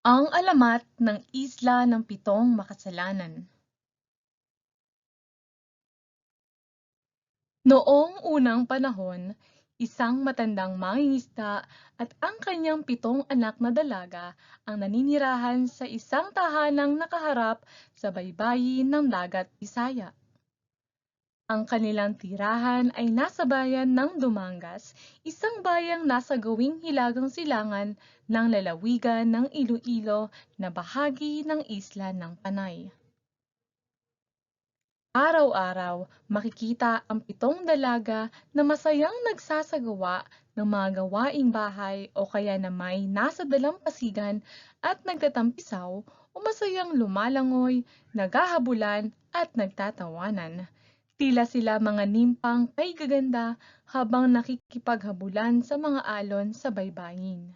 Ang alamat ng Isla ng Pitong Makasalanan Noong unang panahon, isang matandang mangingisda at ang kanyang pitong anak na dalaga ang naninirahan sa isang tahanang nakaharap sa baybayin ng Dagat Bisaya. Ang kanilang tirahan ay nasa bayan ng Dumangas, isang bayang nasa gawing hilagang silangan ng lalawigan ng Iloilo na bahagi ng isla ng Panay. Araw-araw, makikita ang pitong dalaga na masayang nagsasagawa ng mga gawaing bahay o kaya na may nasa dalampasigan at nagtatampisaw o masayang lumalangoy, naghahabulan at nagtatawanan. Tila sila mga nimpang kay gaganda habang nakikipaghabulan sa mga alon sa baybayin.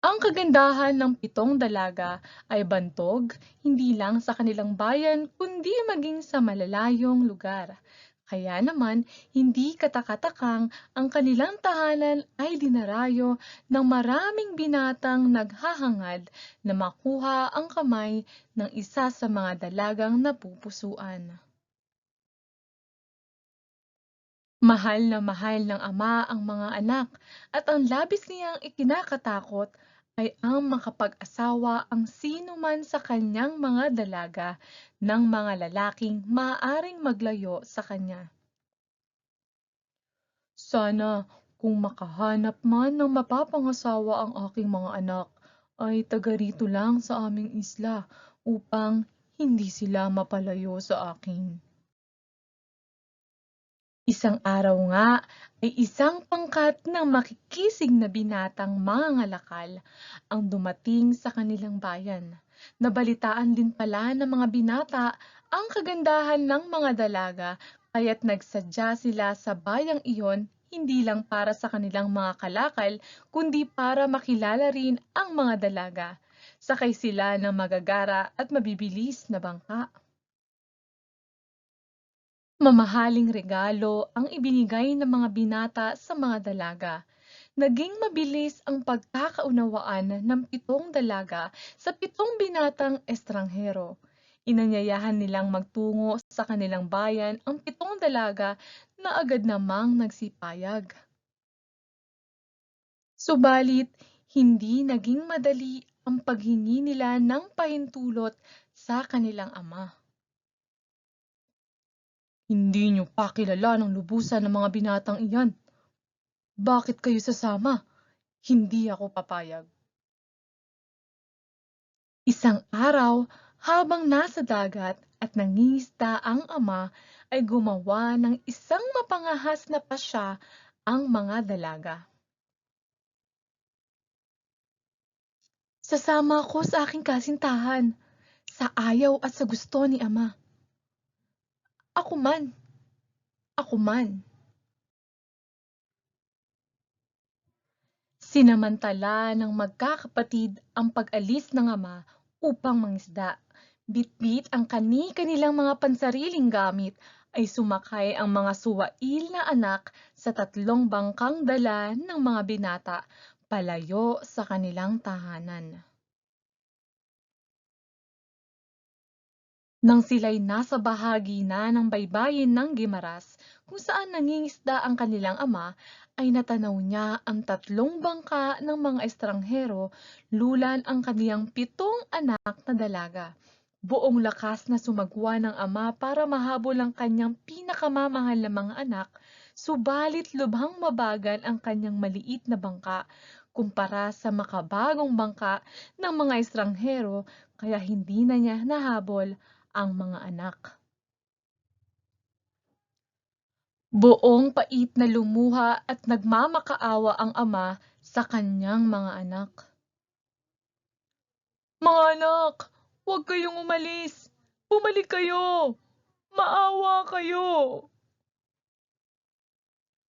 Ang kagandahan ng pitong dalaga ay bantog hindi lang sa kanilang bayan kundi maging sa malalayong lugar. Kaya naman, hindi katakatakang ang kanilang tahanan ay dinarayo ng maraming binatang naghahangad na makuha ang kamay ng isa sa mga dalagang napupusuan. Mahal na mahal ng ama ang mga anak at ang labis niyang ikinakatakot ay ang makapag-asawa ang sino man sa kanyang mga dalaga ng mga lalaking maaaring maglayo sa kanya. Sana kung makahanap man ng mapapangasawa ang aking mga anak, ay taga rito lang sa aming isla upang hindi sila mapalayo sa akin. Isang araw nga ay isang pangkat ng makikisig na binatang mangangalakal ang dumating sa kanilang bayan. Nabalitaan din pala ng mga binata ang kagandahan ng mga dalaga kaya't nagsadya sila sa bayang iyon hindi lang para sa kanilang mga kalakal kundi para makilala rin ang mga dalaga. Sakay sila ng magagara at mabibilis na bangka. Mamahaling regalo ang ibinigay ng mga binata sa mga dalaga. Naging mabilis ang pagkakaunawaan ng pitong dalaga sa pitong binatang estranghero. Inanyayahan nilang magtungo sa kanilang bayan ang pitong dalaga na agad namang nagsipayag. Subalit, hindi naging madali ang paghingi nila ng pahintulot sa kanilang ama. Hindi niyo pa kilala ng lubusan ng mga binatang iyan. Bakit kayo sasama? Hindi ako papayag. Isang araw, habang nasa dagat at nangingisda ang ama, ay gumawa ng isang mapangahas na pasya ang mga dalaga. Sasama ako sa aking kasintahan, sa ayaw at sa gusto ni ama. Ako man. Ako man. Sinamantala ng magkakapatid ang pag-alis ng ama upang mangisda. Bitbit ang kani-kanilang mga pansariling gamit ay sumakay ang mga suwail na anak sa tatlong bangkang dala ng mga binata palayo sa kanilang tahanan. Nang sila'y nasa bahagi na ng baybayin ng Gimaras, kung saan nangingisda ang kanilang ama, ay natanaw niya ang tatlong bangka ng mga estranghero, lulan ang kaniyang pitong anak na dalaga. Buong lakas na sumagwa ng ama para mahabol ang kanyang pinakamamahal na mga anak, subalit lubhang mabagal ang kanyang maliit na bangka kumpara sa makabagong bangka ng mga estranghero kaya hindi na niya nahabol ang mga anak. Buong pait na lumuha at nagmamakaawa ang ama sa kanyang mga anak. Mga anak, huwag kayong umalis. Bumalik kayo. Maawa kayo.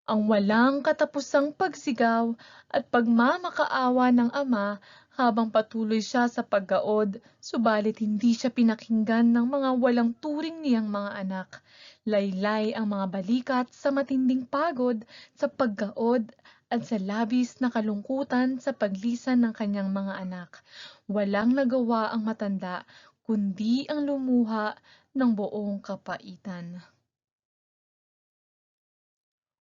Ang walang katapusang pagsigaw at pagmamakaawa ng ama habang patuloy siya sa paggaod, subalit hindi siya pinakinggan ng mga walang turing niyang mga anak. Laylay ang mga balikat sa matinding pagod sa paggaod at sa labis na kalungkutan sa paglisan ng kanyang mga anak. Walang nagawa ang matanda, kundi ang lumuha ng buong kapaitan.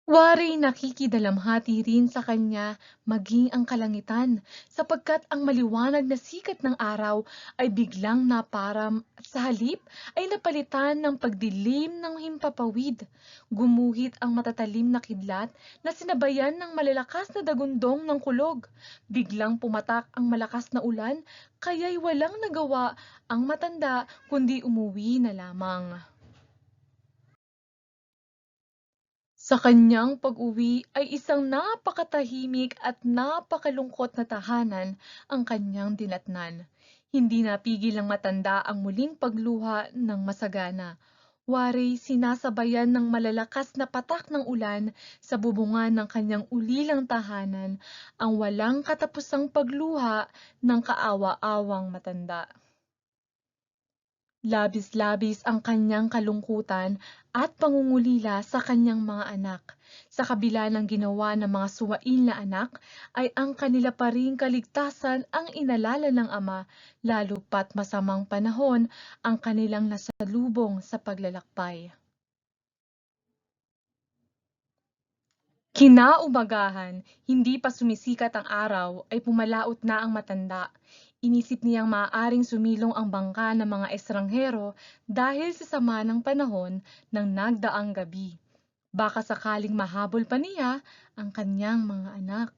Waring nakikidalamhati rin sa kanya maging ang kalangitan, sapagkat ang maliwanag na sikat ng araw ay biglang naparam at sa halip ay napalitan ng pagdilim ng himpapawid. Gumuhit ang matatalim na kidlat na sinabayan ng malalakas na dagundong ng kulog. Biglang pumatak ang malakas na ulan, kaya'y walang nagawa ang matanda kundi umuwi na lamang. Sa kanyang pag-uwi ay isang napakatahimik at napakalungkot na tahanan ang kanyang dinatnan. Hindi napigil ng matanda ang muling pagluha ng masagana. Wari sinasabayan ng malalakas na patak ng ulan sa bubungan ng kanyang ulilang tahanan ang walang katapusang pagluha ng kaawa-awang matanda. Labis-labis ang kanyang kalungkutan at pangungulila sa kanyang mga anak. Sa kabila ng ginawa ng mga suwail na anak, ay ang kanila pa ring kaligtasan ang inalala ng ama, lalo pat masamang panahon ang kanilang nasalubong sa paglalakbay. Kinaumagahan, hindi pa sumisikat ang araw, ay pumalaot na ang matanda. Inisip niyang maaaring sumilong ang bangka ng mga estranghero dahil sa sama ng panahon ng nagdaang gabi. Baka sakaling mahabol pa niya ang kanyang mga anak.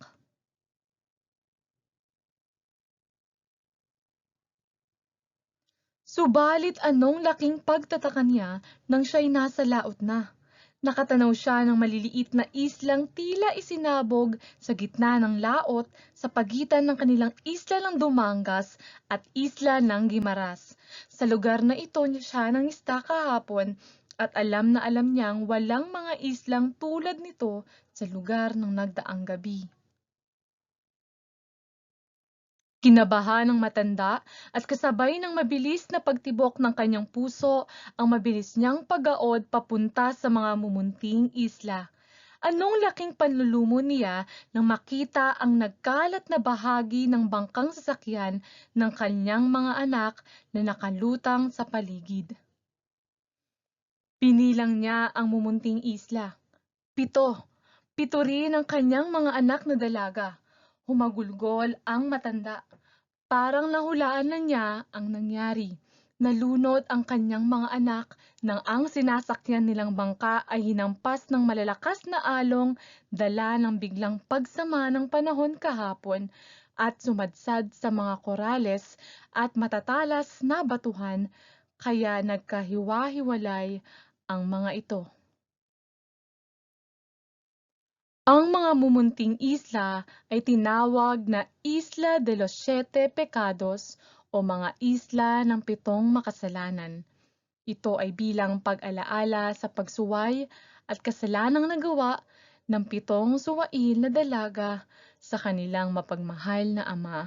Subalit anong laking pagtataka niya nang siya'y nasa laot na. Nakatanaw siya ng maliliit na islang tila isinabog sa gitna ng laot sa pagitan ng kanilang isla ng Dumangas at isla ng Gimaras. Sa lugar na ito niya siya nang ista kahapon at alam na alam niyang walang mga islang tulad nito sa lugar ng nagdaang gabi. Kinabahan ng matanda at kasabay ng mabilis na pagtibok ng kanyang puso ang mabilis niyang pagaod papunta sa mga mumunting isla. Anong laking panlulumo niya nang makita ang nagkalat na bahagi ng bangkang sasakyan ng kanyang mga anak na nakalutang sa paligid. Pinilang niya ang mumunting isla. Pito. Pito rin ang kanyang mga anak na dalaga. Humagulgol ang matanda. Parang nahulaan na niya ang nangyari. Nalunod ang kanyang mga anak nang ang sinasakyan nilang bangka ay hinampas ng malalakas na along dala ng biglang pagsama ng panahon kahapon at sumadsad sa mga korales at matatalas na batuhan kaya nagkahiwa-hiwalay ang mga ito. Ang mga mumunting isla ay tinawag na Isla de los Siete Pecados o mga isla ng pitong makasalanan. Ito ay bilang pag-alaala sa pagsuway at kasalanang nagawa ng pitong suwail na dalaga sa kanilang mapagmahal na ama.